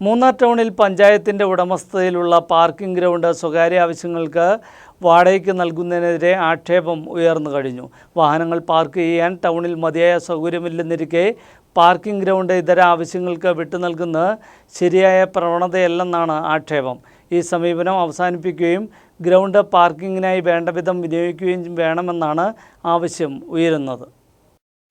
മൂന്നാർ ടൗണിൽ പഞ്ചായത്തിന്റെ ഉടമസ്ഥതയിലുള്ള പാർക്കിംഗ് ഗ്രൗണ്ട് സ്വകാര്യ ആവശ്യങ്ങൾക്ക് വാടകയ്ക്ക് നൽകുന്നതിനെതിരെ ആക്ഷേപം ഉയർന്നു കഴിഞ്ഞു. വാഹനങ്ങൾ പാർക്ക് ചെയ്യാൻ ടൗണിൽ മതിയായ സൗകര്യമില്ലെന്നിരിക്കെ പാർക്കിംഗ് ഗ്രൗണ്ട് ഇതര ആവശ്യങ്ങൾക്ക് വിട്ടു നൽകുന്നത് ശരിയായ പ്രവണതയല്ലെന്നാണ് ആക്ഷേപം. ഈ സമീപനം അവസാനിപ്പിക്കുകയും ഗ്രൗണ്ട് പാർക്കിങ്ങിനായി വേണ്ടവിധം വിനിയോഗിക്കുകയും വേണമെന്നാണ് ആവശ്യം ഉയരുന്നത്.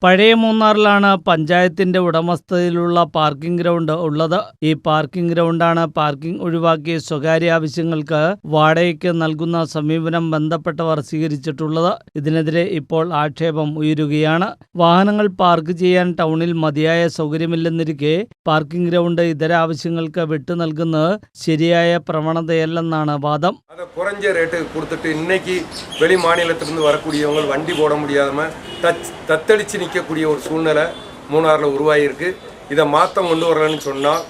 പഴയ മൂന്നാറിലാണ് പഞ്ചായത്തിന്റെ ഉടമസ്ഥതയിലുള്ള പാർക്കിംഗ് ഗ്രൗണ്ട് ഉള്ളത് ഈ പാർക്കിംഗ് ഗ്രൗണ്ടാണ് പാർക്കിംഗ് ഒഴിവാക്കി സ്വകാര്യ ആവശ്യങ്ങൾക്ക് വാടകയ്ക്ക് നൽകുന്ന സമീപനം ബന്ധപ്പെട്ടവർ സ്വീകരിച്ചിട്ടുള്ളത് ഇതിനെതിരെ ഇപ്പോൾ ആക്ഷേപം ഉയരുകയാണ് വാഹനങ്ങൾ പാർക്ക് ചെയ്യാൻ ടൗണിൽ മതിയായ സൗകര്യമില്ലെന്നിരിക്കെ പാർക്കിംഗ് ഗ്രൗണ്ട് ഇതര ആവശ്യങ്ങൾക്ക് വിട്ടു നൽകുന്നത് ശരിയായ പ്രവണതയല്ലെന്നാണ് വാദം அதை குறைஞ்ச ரேட்டுக்கு கொடுத்துட்டு இன்னைக்கு வெளி மாநிலத்திலிருந்து வரக்கூடியவங்க வண்டி போட முடியாம தச் தத்தளித்து நிற்கக்கூடிய ஒரு சூழ்நிலை மூணாறில் உருவாகியிருக்கு இதை மாற்றம் கொண்டு வரலன்னு சொன்னால்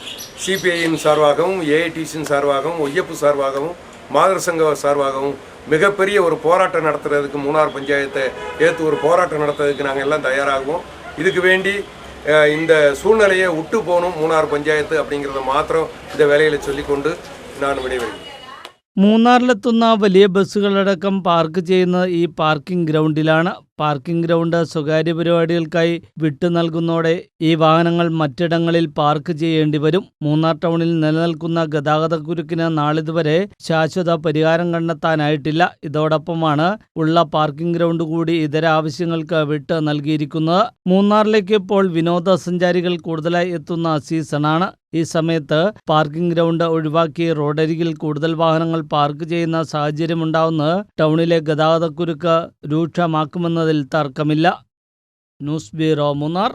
சிபிஐயின் சார்பாகவும் ஏஐடிசியின் சார்பாகவும் ஒய்யப்பு சார்பாகவும் மாதர் சங்க சார்பாகவும் மிகப்பெரிய ஒரு போராட்டம் நடத்துறதுக்கு மூணார் பஞ்சாயத்தை ஏற்று ஒரு போராட்டம் நடத்துறதுக்கு நாங்கள் எல்லாம் தயாராகுவோம். இதுக்கு வேண்டி இந்த சூழ்நிலையை விட்டு போகணும் மூணார் பஞ்சாயத்து அப்படிங்கிறத மாத்திரம் இந்த வேலையில் சொல்லிக்கொண்டு நான் விடைபெறுகிறேன். മൂന്നാറിലെത്തുന്ന വലിയ ബസ്സുകളടക്കം പാർക്ക് ചെയ്യുന്ന ഈ പാർക്കിംഗ് ഗ്രൗണ്ടിലാണ്. പാർക്കിംഗ് ഗ്രൗണ്ട് സ്വകാര്യ പരിപാടികൾക്കായി വിട്ടു നൽകുന്നതോടെ ഈ വാഹനങ്ങൾ മറ്റിടങ്ങളിൽ പാർക്ക് ചെയ്യേണ്ടി വരും. മൂന്നാർ ടൗണിൽ നിലനിൽക്കുന്ന ഗതാഗതക്കുരുക്കിന് നാളിതുവരെ ശാശ്വത പരിഹാരം കണ്ടെത്താനായിട്ടില്ല. ഇതോടൊപ്പമാണ് ഉള്ള പാർക്കിംഗ് ഗ്രൗണ്ട് കൂടി ഇതര ആവശ്യങ്ങൾക്ക് വിട്ട് നൽകിയിരിക്കുന്നത്. മൂന്നാറിലേക്ക് ഇപ്പോൾ വിനോദസഞ്ചാരികൾ കൂടുതലായി എത്തുന്ന സീസണാണ്. ഈ സമയത്ത് പാർക്കിംഗ് ഗ്രൗണ്ട് ഒഴിവാക്കി റോഡരികിൽ കൂടുതൽ വാഹനങ്ങൾ പാർക്ക് ചെയ്യുന്ന സാഹചര്യമുണ്ടാവുന്ന ടൗണിലെ ഗതാഗതക്കുരുക്ക് രൂക്ഷമാക്കുമെന്നതിൽ തർക്കമില്ല. News bureau Munnar.